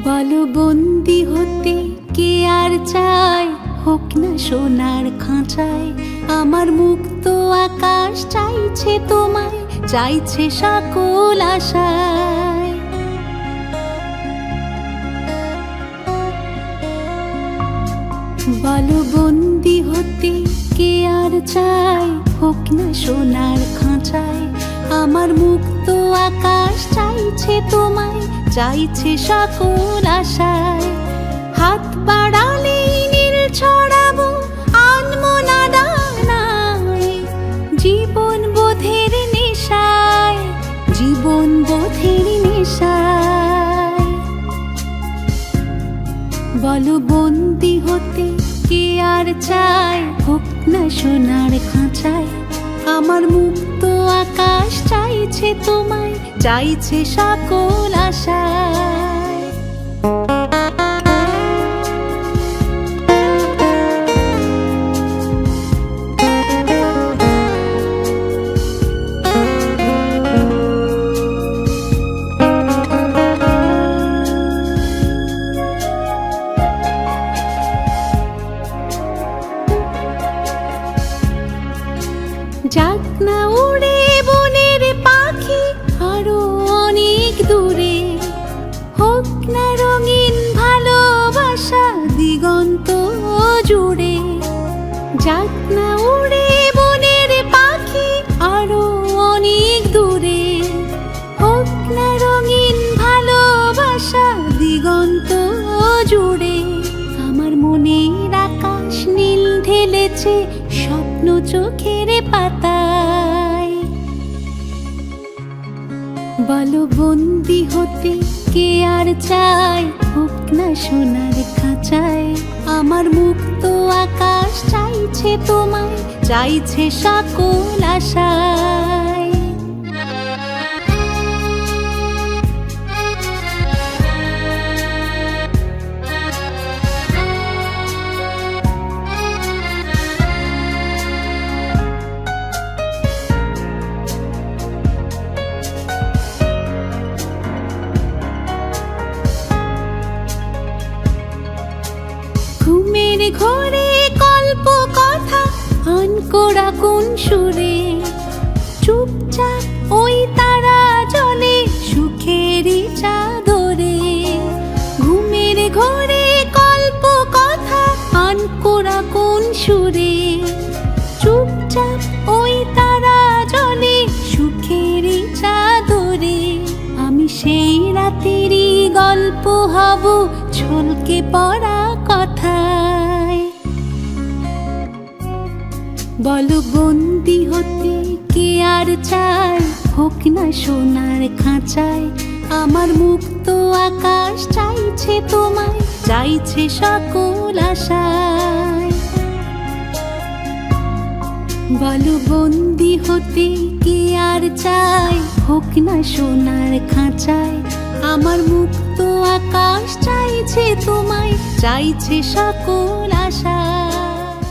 বলো হতে কে আর চায়? হোক না সোনার খাঁচায়, আমার মুক্ত আকাশ চাইছে তোমায়, চাইছে সকল আশায়। বলো হতে কে আর চায়? হোক না সোনার খাঁচায়, আমার মুক্ত চাইছে তোমায়, চাইছে সকল আশায়। হাত বাড়ালে নীল ছড়াবো আনমো না ডানায় জীবন বোধের নেশায়, জীবন বোধের নেশায়। বলো বন্দি হতে কে আর চায়? হোক না সোনার খাঁচায়। আমার মুক্ত আকাশ চাইছে তোমায় চাইছে সকল আশায়। যাক না উড়ে পাখি অনেক দূরে। হোক না রঙিন ভালোবাসা দিগন্ত আমার মনের আকাশ নীল ঢেলেছে স্বপ্ন চোখের পাতায়। হতে কে আর চায়? হোক না সোনার খাঁচায়। আমার মুক্ত আকাশ চাইছে তোমায়। চাইছে সকল আশায়। ঘরে কথা আনকোড়া কোন সুরে? চুপচাপ ওই তারা জলে সুখেরই চাদরে। ঘুমের ঘরে কল্প কথা আনকোড়া কোন সুরে? চুপচাপ ওই তারা জলে সুখেরই চাদরে। আমি সেই রাতেরই গল্প হব, ছলকে পড়া কথায় বলো বন্দি হতে কে আর চায়? হোক না সোনার খাঁচায়, আমার মুক্ত আকাশ চাইছে তোমায়, চাইছে সকল আশায়। বলো বন্দি হতে কে আর চায়? হোক না সোনার খাঁচায়, আমার মুক্ত আকাশ চাইছে তোমায়, চাইছে সকল আশা